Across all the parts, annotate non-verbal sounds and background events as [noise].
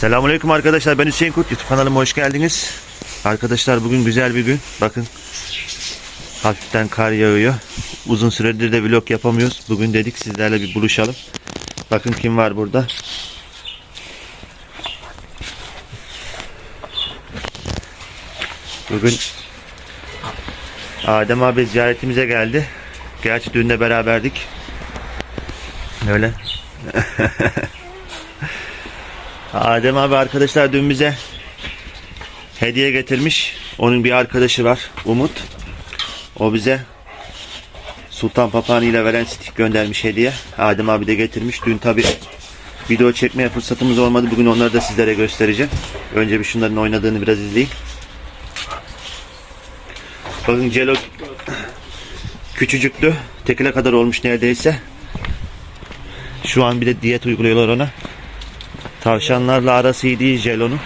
Selamünaleyküm arkadaşlar. Ben Hüseyin Kurt. YouTube kanalıma hoş geldiniz. Arkadaşlar bugün güzel bir gün. Bakın hafiften kar yağıyor. Uzun süredir de vlog yapamıyoruz. Bugün dedik sizlerle bir buluşalım. Bakın kim var burada. Bugün Adem abi ziyaretimize geldi. Gerçi dün de beraberdik. Öyle. [laughs] Adem abi arkadaşlar dün bize hediye getirmiş. Onun bir arkadaşı var Umut. O bize Sultan Papağanı ile veren stik göndermiş hediye. Adem abi de getirmiş. Dün tabi video çekmeye fırsatımız olmadı. Bugün onları da sizlere göstereceğim. Önce bir şunların oynadığını biraz izleyin. Bakın Celo küçücüktü. Tekile kadar olmuş neredeyse. Şu an bir de diyet uyguluyorlar ona. Tavşanlarla arası iyi değil Jelon'un.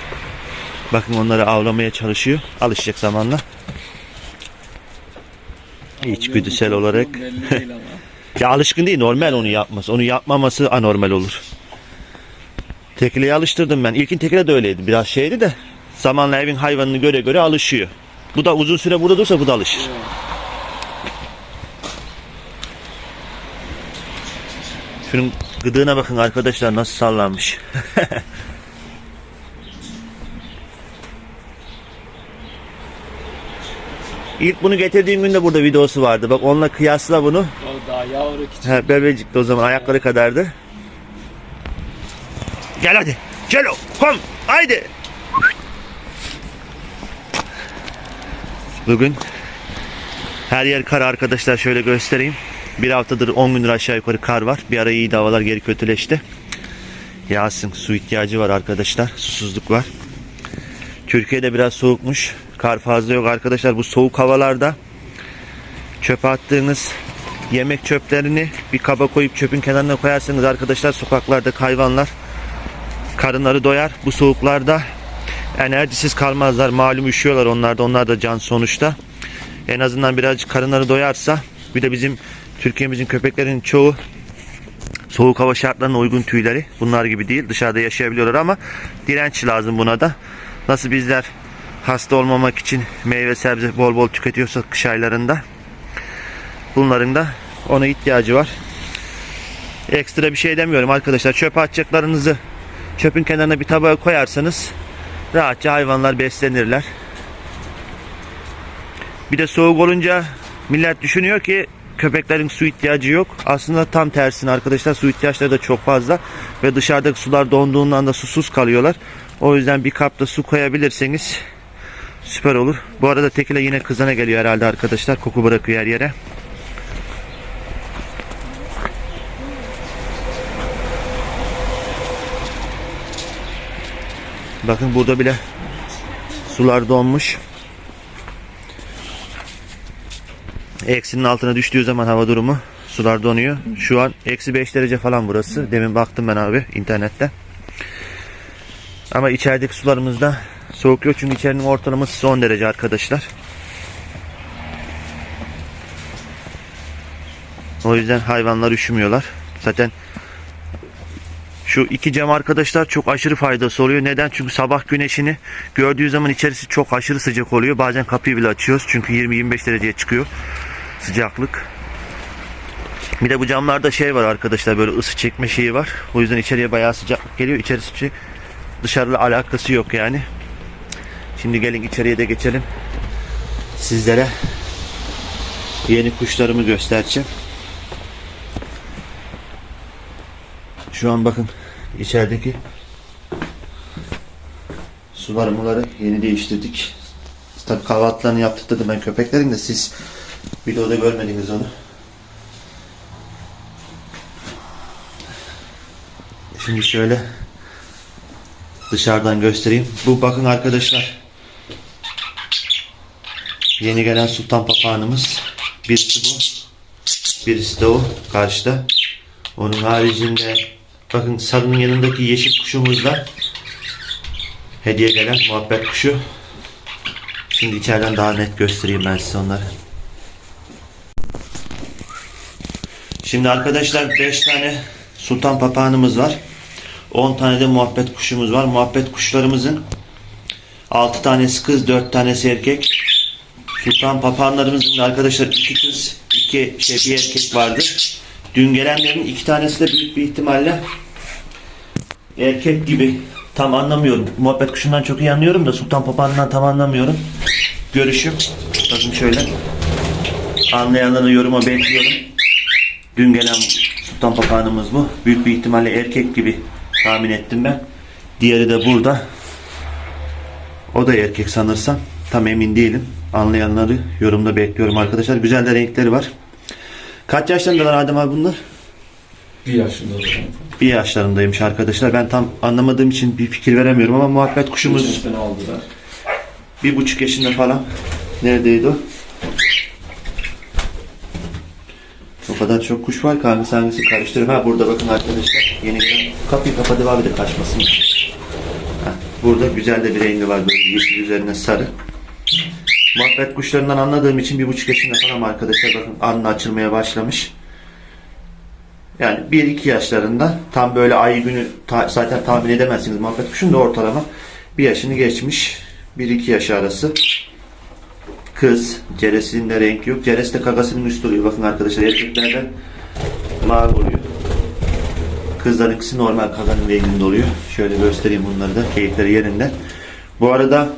Bakın onları avlamaya çalışıyor. Alışacak zamanla. İçgüdüsel olarak. [laughs] Ya alışkın değil normal onu yapması. Onu yapmaması anormal olur. Tekileyi alıştırdım ben. İlkin tekile de öyleydi. Biraz şeydi de zamanla evin hayvanını göre göre alışıyor. Bu da uzun süre burada dursa bu da alışır. Şunun gıdığına bakın arkadaşlar nasıl sallanmış. [laughs] İlk bunu getirdiğim günde burada videosu vardı. Bak onunla kıyasla bunu. O daha yavru küçük. He, bebecikti o zaman ayakları kadardı. Gel hadi. Gel o. Kom. Haydi. Bugün her yer kar arkadaşlar şöyle göstereyim. Bir haftadır 10 gündür aşağı yukarı kar var. Bir ara iyiydi havalar geri kötüleşti. Yağsın su ihtiyacı var arkadaşlar. Susuzluk var. Türkiye'de biraz soğukmuş. Kar fazla yok arkadaşlar. Bu soğuk havalarda çöpe attığınız yemek çöplerini bir kaba koyup çöpün kenarına koyarsanız arkadaşlar sokaklarda hayvanlar karınları doyar. Bu soğuklarda enerjisiz kalmazlar. Malum üşüyorlar onlar da. Onlar da can sonuçta. En azından birazcık karınları doyarsa bir de bizim Türkiye'mizin köpeklerin çoğu soğuk hava şartlarına uygun tüyleri. Bunlar gibi değil. Dışarıda yaşayabiliyorlar ama direnç lazım buna da. Nasıl bizler hasta olmamak için meyve sebze bol bol tüketiyorsak kış aylarında bunların da ona ihtiyacı var. Ekstra bir şey demiyorum arkadaşlar. Çöp atacaklarınızı çöpün kenarına bir tabağa koyarsanız rahatça hayvanlar beslenirler. Bir de soğuk olunca millet düşünüyor ki köpeklerin su ihtiyacı yok. Aslında tam tersine arkadaşlar su ihtiyaçları da çok fazla ve dışarıdaki sular donduğundan da susuz kalıyorlar. O yüzden bir kapta su koyabilirseniz süper olur. Bu arada tekile yine kızana geliyor herhalde arkadaşlar. Koku bırakıyor her yere. Bakın burada bile sular donmuş. Eksinin altına düştüğü zaman hava durumu sular donuyor. Şu an eksi 5 derece falan burası. Demin baktım ben abi internette. Ama içerideki sularımızda soğuk yok çünkü içerinin ortalaması 10 derece arkadaşlar. O yüzden hayvanlar üşümüyorlar. Zaten şu iki cam arkadaşlar çok aşırı faydası oluyor. Neden? Çünkü sabah güneşini gördüğü zaman içerisi çok aşırı sıcak oluyor. Bazen kapıyı bile açıyoruz. Çünkü 20-25 dereceye çıkıyor sıcaklık. Bir de bu camlarda şey var arkadaşlar böyle ısı çekme şeyi var. O yüzden içeriye bayağı sıcaklık geliyor. İçerisi dışarıyla alakası yok yani. Şimdi gelin içeriye de geçelim. Sizlere yeni kuşlarımı göstereceğim. Şu an bakın içerideki suları muları yeni değiştirdik. Tabii kahvaltılarını yaptırdım ben köpeklerin de siz videoda görmediniz onu. Şimdi şöyle dışarıdan göstereyim. Bu bakın arkadaşlar. Yeni gelen sultan papağanımız. Birisi bu. Birisi de o karşıda. Onun haricinde bakın sarının yanındaki yeşil kuşumuz da hediye gelen muhabbet kuşu. Şimdi içeriden daha net göstereyim ben size onları. Şimdi arkadaşlar 5 tane sultan papağanımız var. 10 tane de muhabbet kuşumuz var. Muhabbet kuşlarımızın 6 tanesi kız, 4 tanesi erkek. Sultan papağanlarımızın da arkadaşlar 2 kız, 2 şey bir erkek vardı. Dün gelenlerin 2 tanesi de büyük bir ihtimalle erkek gibi. Tam anlamıyorum. Muhabbet kuşundan çok iyi anlıyorum da sultan papağanından tam anlamıyorum. Görüşüm. Bakın şöyle. Anlayanların yoruma bekliyorum. Dün gelen sultan papağanımız bu. Büyük bir ihtimalle erkek gibi tahmin ettim ben. Diğeri de burada. O da erkek sanırsam. Tam emin değilim. Anlayanları yorumda bekliyorum arkadaşlar. Güzel de renkleri var. Kaç yaşlarındalar Adem abi bunlar? Bir yaşında. Bir yaşlarındaymış arkadaşlar. Ben tam anlamadığım için bir fikir veremiyorum ama muhabbet kuşumuz bir buçuk yaşında falan. Neredeydi o? O kadar çok kuş var ki hangisi hangisi. Ha burada bakın arkadaşlar. Yeni gelen kapıyı kapadı abi de kaçmasın. Ha, burada güzel de bir rengi var böyle yeşil üzerine sarı. Muhabbet kuşlarından anladığım için bir buçuk yaşında falan arkadaşlar bakın alnı açılmaya başlamış. Yani 1-2 yaşlarında tam böyle ay günü ta- zaten tahmin edemezsiniz muhabbet kuşun da ortalama bir yaşını geçmiş. 1-2 yaş arası. Kız. Ceresinde renk yok. Ceres de kakasının üstü oluyor. Bakın arkadaşlar erkeklerden mavi oluyor. Kızlarınkisi normal kakanın renginde oluyor. Şöyle göstereyim bunları da. Keyifleri yerinde. Bu arada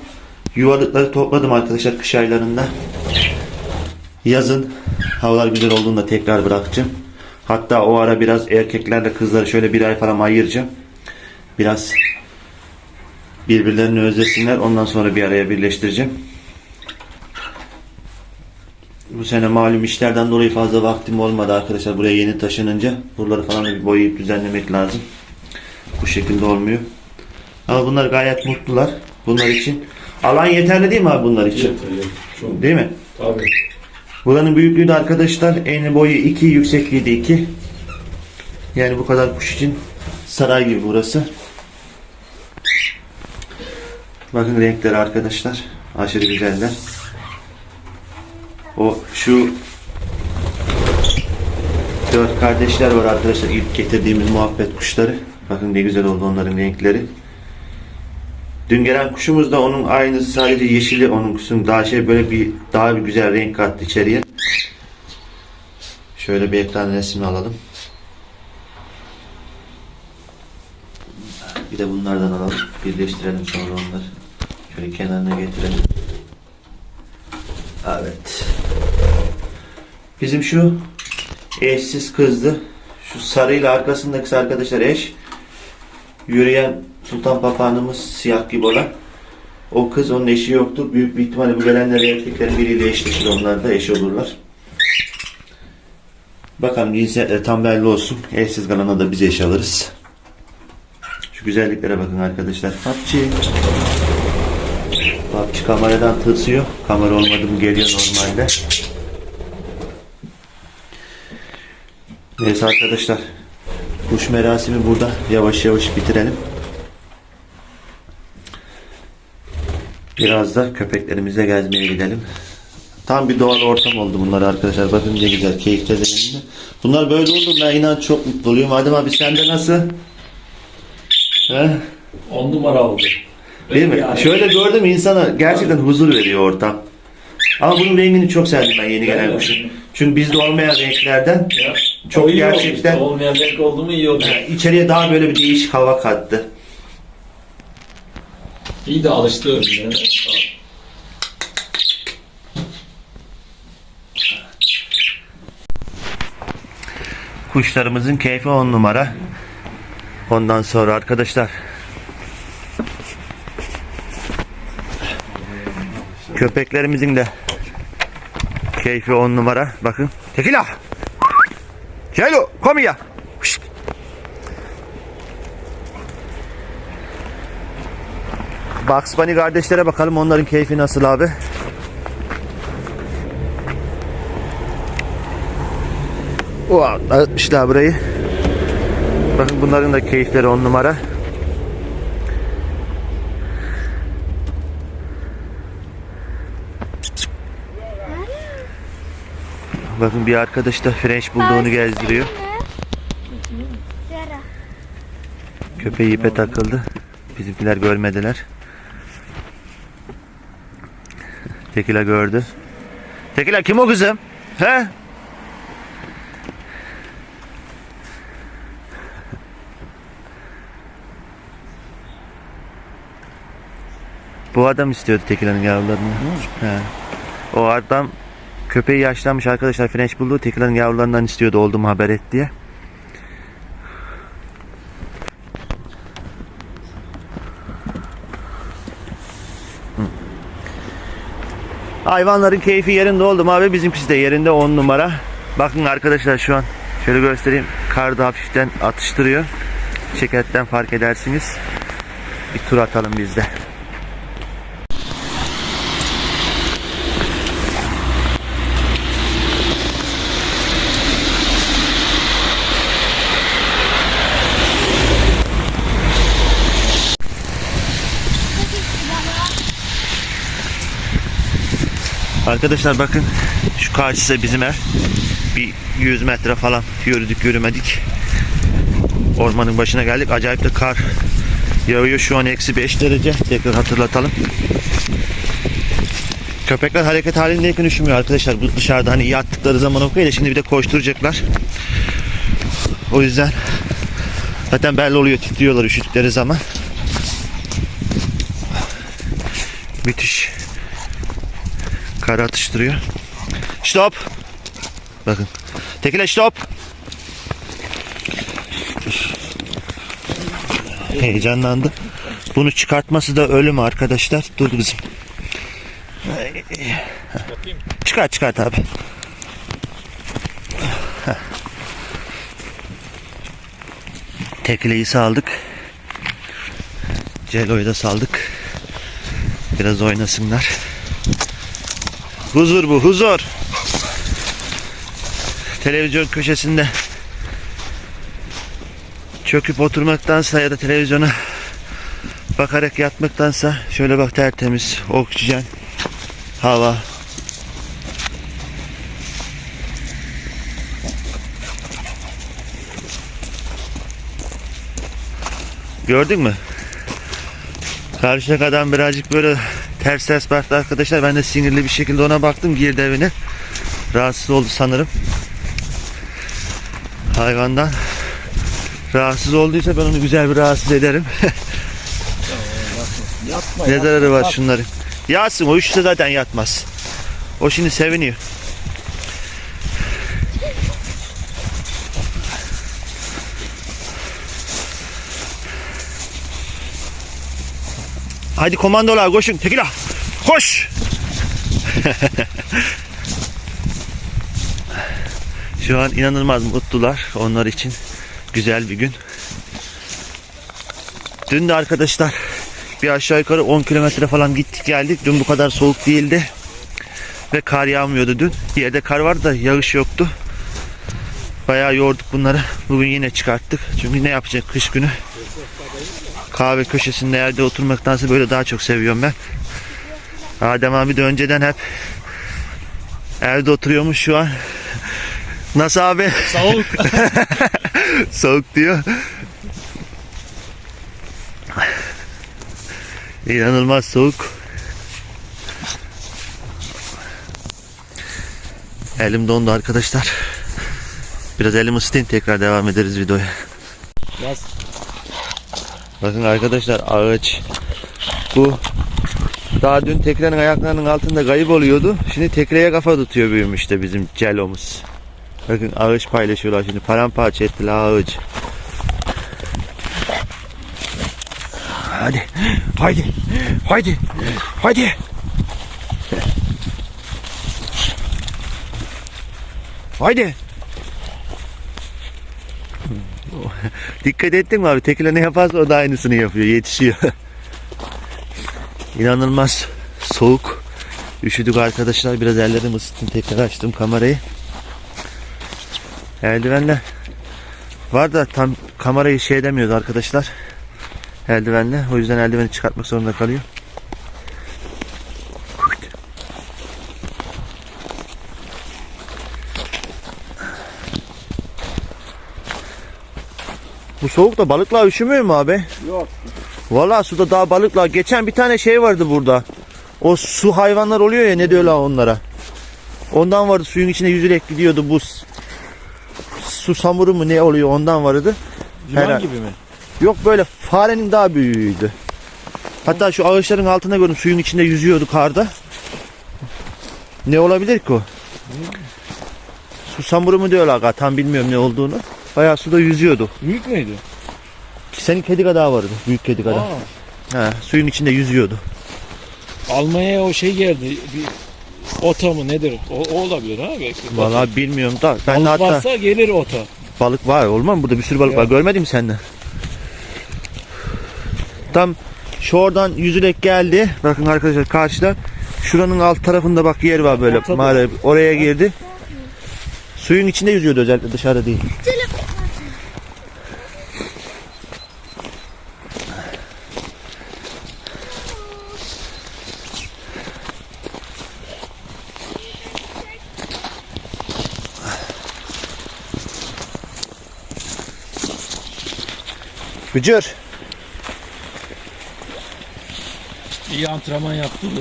yuvalıkları topladım arkadaşlar kış aylarında. Yazın havalar güzel olduğunda tekrar bırakacağım. Hatta o ara biraz erkeklerle kızları şöyle bir ay falan ayıracağım. Biraz birbirlerini özlesinler. Ondan sonra bir araya birleştireceğim. Bu sene malum işlerden dolayı fazla vaktim olmadı arkadaşlar. Buraya yeni taşınınca buraları falan bir boyayıp düzenlemek lazım. Bu şekilde olmuyor. Ama bunlar gayet mutlular. Bunlar için. Alan yeterli değil mi abi bunlar için? Yeterli. Çok. Değil mi? Tabii. Buranın büyüklüğü de arkadaşlar eni boyu 2, yüksekliği de 2. Yani bu kadar kuş için saray gibi burası. Bakın renkleri arkadaşlar. Aşırı güzeller. O şu dört kardeşler var arkadaşlar. İlk getirdiğimiz muhabbet kuşları. Bakın ne güzel oldu onların renkleri. Dün gelen kuşumuz da onun aynısı sadece yeşili onun kuşun daha şey böyle bir daha bir güzel renk kattı içeriye. Şöyle bir ekran resmi alalım. Bir de bunlardan alalım. Birleştirelim sonra onları. Şöyle kenarına getirelim. Evet. Bizim şu eşsiz kızdı. Şu sarıyla arkasındaki arkadaşlar eş. Yürüyen sultan papağanımız siyah gibi olan. O kız onun eşi yoktu. Büyük bir ihtimalle bu gelenler erkeklerin biriyle eşleşir. Onlar da eş olurlar. Bakalım cinsiyetleri tam belli olsun. Eşsiz kalana da biz eş alırız. Şu güzelliklere bakın arkadaşlar. PUBG. PUBG kameradan tırsıyor. Kamera olmadı mı geliyor normalde. Neyse arkadaşlar. Kuş merasimi burada yavaş yavaş bitirelim. Biraz da köpeklerimize gezmeye gidelim. Tam bir doğal ortam oldu bunlar arkadaşlar. Bakın ne güzel keyifte de Bunlar böyle oldu ben inan çok mutlu oluyorum. Adem abi sende nasıl? He? On numara oldu. Değil mi? Yani- Şöyle gördüm insana gerçekten huzur veriyor ortam. Ama bunun rengini çok sevdim ben yeni gelen kuşun. Çünkü bizde olmayan renklerden Ya, Çok iyi gerçekten- işte. Olmayan renk oldu mu iyi oldu. içeriye daha böyle bir değişik hava kattı. İyi de alıştı önüne. Kuşlarımızın keyfi on numara. Ondan sonra arkadaşlar köpeklerimizin de keyfi on numara. Bakın. Tekila. Celo, come here. Şşt. Bugs Bunny kardeşlere bakalım onların keyfi nasıl abi. Wow, dağıtmışlar burayı. Bakın bunların da keyifleri on numara. Bakın bir arkadaş da French bulduğunu gezdiriyor. Köpeği ipe takıldı. Bizimkiler görmediler. Tekila gördü. Tekila kim o kızım? He? Bu adam istiyordu Tekila'nın yavrularını. He. O adam köpeği yaşlanmış arkadaşlar French buldu. Tekila'nın yavrularından istiyordu olduğumu haber et diye. Hayvanların keyfi yerinde oldu abi bizimkisi de yerinde 10 numara. Bakın arkadaşlar şu an şöyle göstereyim. Kar da hafiften atıştırıyor. Şekerden fark edersiniz. Bir tur atalım biz de. Arkadaşlar bakın şu karşısı bizim ev. Bir 100 metre falan yürüdük yürümedik. Ormanın başına geldik. Acayip de kar yağıyor. Şu an eksi 5 derece. Tekrar hatırlatalım. Köpekler hareket halindeyken üşümüyor arkadaşlar. Bu dışarıda hani yattıkları zaman okey de şimdi bir de koşturacaklar. O yüzden zaten belli oluyor titriyorlar üşüttükleri zaman. Müthiş kar atıştırıyor. Stop. Bakın. Tekile stop. Heyecanlandı. Bunu çıkartması da ölüm arkadaşlar. Dur kızım. Çıkart çıkart abi. Heh. Tekileyi saldık. Celo'yu da saldık. Biraz oynasınlar. Huzur bu, huzur. Televizyon köşesinde çöküp oturmaktansa ya da televizyona bakarak yatmaktansa şöyle bak tertemiz oksijen, hava. Gördün mü? Karşıdaki adam birazcık böyle ters ters baktı arkadaşlar. Ben de sinirli bir şekilde ona baktım. Girdi evine. Rahatsız oldu sanırım. Hayvandan. Rahatsız olduysa ben onu güzel bir rahatsız ederim. [laughs] Yapma ne zararı var şunların. Yatsın o üşüse zaten yatmaz. O şimdi seviniyor. Hadi komandolar koşun. Tekila. Koş. [laughs] Şu an inanılmaz mutlular. Onlar için güzel bir gün. Dün de arkadaşlar bir aşağı yukarı 10 kilometre falan gittik geldik. Dün bu kadar soğuk değildi. Ve kar yağmıyordu dün. Bir yerde kar vardı da yağış yoktu. Bayağı yorduk bunları. Bugün yine çıkarttık. Çünkü ne yapacak kış günü? Kahve köşesinde yerde oturmaktansa böyle daha çok seviyorum ben. Adem abi de önceden hep evde oturuyormuş şu an. Nasıl abi? Soğuk. [laughs] Soğuk diyor. İnanılmaz soğuk. Elim dondu arkadaşlar. Biraz elim ısıtayım tekrar devam ederiz videoya. Yaz. Bakın arkadaşlar ağaç bu daha dün tekrenin ayaklarının altında kayıp oluyordu. Şimdi tekreye kafa tutuyor büyümüş de bizim celomuz. Bakın ağaç paylaşıyorlar şimdi paramparça ettiler ağaç. Hadi. Haydi. Haydi. Haydi. Haydi. Dikkat ettin mi abi? Tekile ne yaparsa o da aynısını yapıyor. Yetişiyor. İnanılmaz soğuk. Üşüdük arkadaşlar. Biraz ellerimi ısıttım. Tekrar açtım kamerayı. Eldivenle var da tam kamerayı şey edemiyoruz arkadaşlar. Eldivenle. O yüzden eldiveni çıkartmak zorunda kalıyor. Soğukta balıklar üşümüyor mu abi? Yok. Valla suda daha balıklar. Geçen bir tane şey vardı burada. O su hayvanlar oluyor ya ne diyorlar onlara. Ondan vardı suyun içine yüzerek gidiyordu bu su samuru mu ne oluyor ondan vardı. Yılan Herhalde. gibi mi? Yok böyle farenin daha büyüğüydü. Hatta şu ağaçların altına gördüm suyun içinde yüzüyordu karda. Ne olabilir ki o? Su samuru mu diyorlar tam bilmiyorum ne olduğunu. Bayağı suda yüzüyordu. Büyük müydü? Senin kedi kadar vardı. Büyük kedi. Aa, He, suyun içinde yüzüyordu. Almanya'ya o şey geldi. Bir ota mı nedir? O, o olabilir ha belki. Vallahi bilmiyorum da. Ben de Balık hatta varsa gelir ota. balık var olmaz mı? Burada bir sürü balık var. Görmedin mi sen de? Tam şu oradan yüzerek geldi. Bakın arkadaşlar karşıda. Şuranın alt tarafında bak yer var böyle Ortada. mağara. Oraya girdi. Suyun içinde yüzüyordu özellikle dışarıda değil. Gıcır. İyi antrenman yaptı bu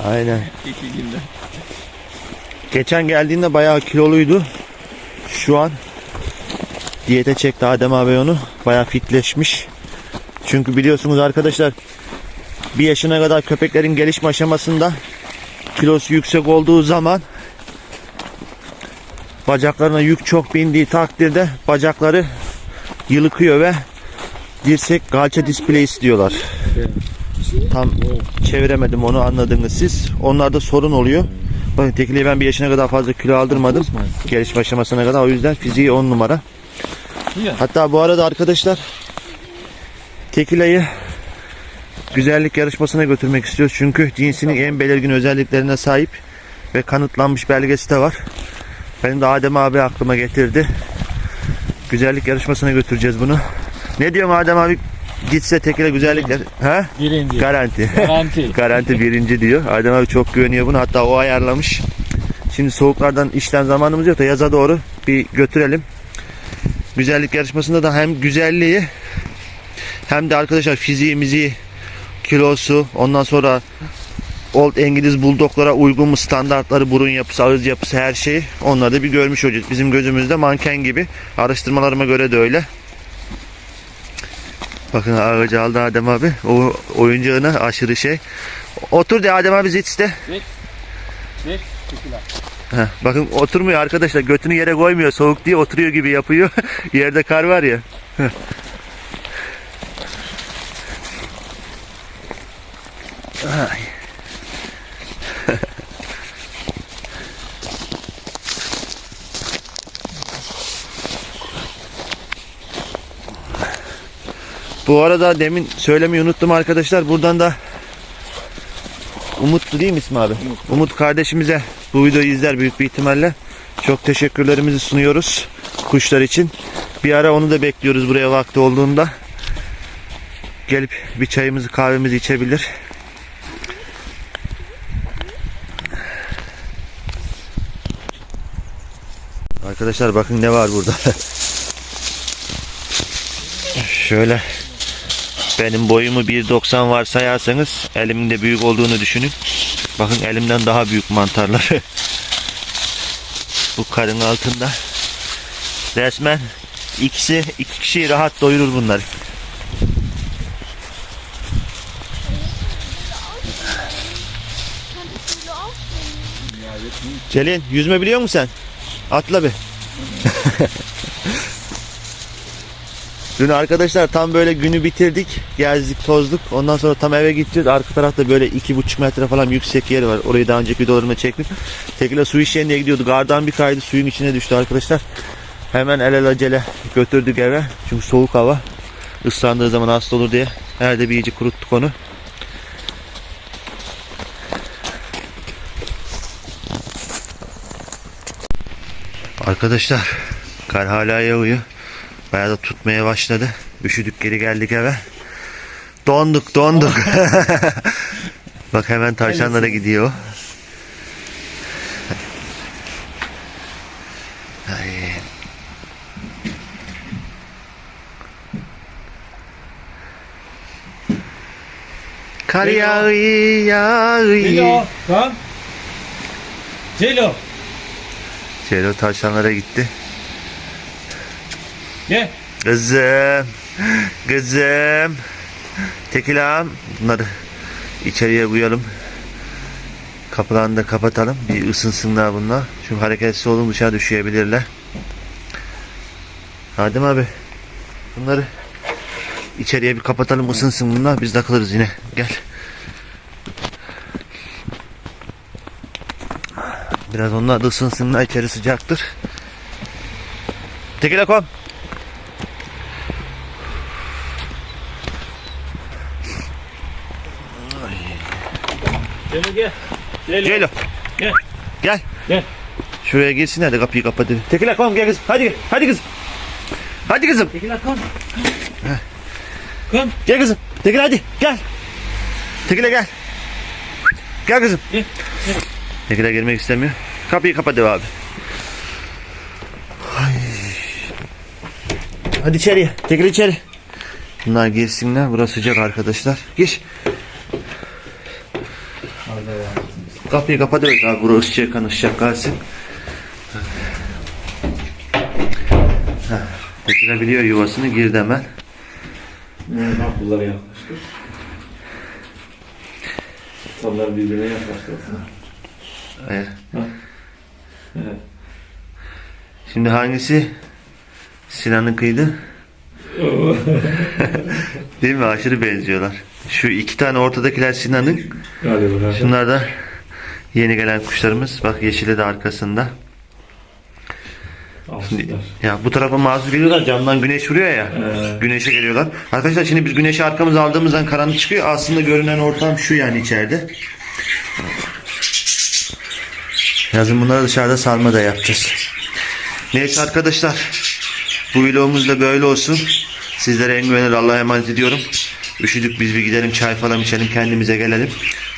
[laughs] Aynen. iki günde. Geçen geldiğinde bayağı kiloluydu. Şu an diyete çekti Adem abi onu. Bayağı fitleşmiş. Çünkü biliyorsunuz arkadaşlar bir yaşına kadar köpeklerin gelişme aşamasında kilosu yüksek olduğu zaman bacaklarına yük çok bindiği takdirde bacakları yılıkıyor ve dirsek kalça displays diyorlar. Tam çeviremedim onu anladınız siz. Onlarda sorun oluyor. Bakın Tekili'ye ben bir yaşına kadar fazla kilo aldırmadım. Gelişme aşamasına kadar. O yüzden fiziği 10 numara. Hatta bu arada arkadaşlar Tekile'yi güzellik yarışmasına götürmek istiyoruz. Çünkü cinsinin en belirgin özelliklerine sahip ve kanıtlanmış belgesi de var. Benim de Adem abi aklıma getirdi. Güzellik yarışmasına götüreceğiz bunu. Ne diyorsun Adem abi? Gitse Tekile güzellikler. Ha? Birinci. Garanti. Garanti. [laughs] Garanti birinci diyor. Adem abi çok güveniyor bunu. Hatta o ayarlamış. Şimdi soğuklardan işten zamanımız yok da yaza doğru bir götürelim. Güzellik yarışmasında da hem güzelliği hem de arkadaşlar fiziğimizi, kilosu, ondan sonra Old İngiliz Bulldog'lara uygun mu standartları, burun yapısı, ağız yapısı her şeyi onları da bir görmüş olacağız. Bizim gözümüzde manken gibi. Araştırmalarıma göre de öyle. Bakın ağacı aldı Adem abi. O oyuncağına aşırı şey. Otur de Adem abi zit iste. Zit. Heh, bakın oturmuyor arkadaşlar. Götünü yere koymuyor. Soğuk diye oturuyor gibi yapıyor. [laughs] Yerde kar var ya. Heh. Ay. [laughs] Bu arada demin söylemeyi unuttum arkadaşlar. Buradan da Umutlu değil mi İsmi abi? Umut kardeşimize bu videoyu izler büyük bir ihtimalle. Çok teşekkürlerimizi sunuyoruz kuşlar için. Bir ara onu da bekliyoruz buraya vakti olduğunda. Gelip bir çayımızı kahvemizi içebilir. Arkadaşlar bakın ne var burada. [laughs] Şöyle benim boyumu 1.90 varsayarsanız elimin de büyük olduğunu düşünün. Bakın elimden daha büyük mantarlar. [laughs] Bu karın altında. Resmen ikisi iki kişiyi rahat doyurur bunlar. Celin yüzme biliyor musun sen? Atla bir. [laughs] Dün arkadaşlar tam böyle günü bitirdik. Gezdik, tozduk. Ondan sonra tam eve gideceğiz. Arka tarafta böyle iki buçuk metre falan yüksek yer var. Orayı daha önceki videolarımda çektim. Tekila su işlerine diye gidiyordu. Gardan bir kaydı suyun içine düştü arkadaşlar. Hemen el el acele götürdük eve. Çünkü soğuk hava. Islandığı zaman hasta olur diye. Nerede bir iyice kuruttuk onu. Arkadaşlar kar hala yağıyor. Bayağı da tutmaya başladı. Üşüdük geri geldik eve. Donduk donduk. [laughs] Bak hemen tavşanlara gidiyor. Ay. Kar yağı yağı. Celo. Celo tavşanlara gitti. Gel. Kızım. Kızım. Tekilam. Bunları içeriye koyalım. Kapılarını da kapatalım. Bir ısınsınlar bunlar. Çünkü hareketsiz olun dışarı düşebilirler. Adem abi. Bunları içeriye bir kapatalım ısınsın bunlar. Biz takılırız yine. Gel. Biraz onlar da ısınsınlar. içeri sıcaktır. Tekile kom. Celo gel. Celo. Ceylo. Gel. Gel. Gel. Şuraya girsinler de kapıyı kapat. Tekile kom gel kızım. Hadi gel. Hadi kızım. Hadi kızım. Tekila kan. Kan. Gel kızım. Tekile hadi. Gel. Tekile gel. Gel kızım. Gel. Tekile girmek istemiyor. Kapıyı kapat abi. Ay. Hadi içeriye. Tekile içeri. Bunlar girsinler. Burası sıcak arkadaşlar. Gir. Kapıyı kapatıyoruz abi. Burası sıcak kan ışık kalsın. Heh. Tekile biliyor yuvasını girdi hemen. Kapılara yaklaştır. İnsanlar birbirine yaklaştırsın. Evet. Evet. Şimdi hangisi Sinan'ın kıydı? [laughs] Değil mi? Aşırı benziyorlar. Şu iki tane ortadakiler Sinan'ın. Şunlar da yeni gelen kuşlarımız. Bak yeşili de arkasında. Alıştılar. Ya bu tarafa mahsus geliyorlar. Camdan güneş vuruyor ya. Evet. Güneşe geliyorlar. Arkadaşlar şimdi biz güneşi arkamıza aldığımızdan karanlık çıkıyor. Aslında görünen ortam şu yani içeride. Yazın bunları dışarıda salma da yapacağız. Neyse arkadaşlar. Bu vlogumuz da böyle olsun. Sizlere en güvenilir Allah'a emanet ediyorum. Üşüdük biz bir gidelim çay falan içelim kendimize gelelim.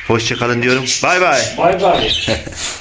Hoşçakalın diyorum. Bay bay. Bay bay. [laughs]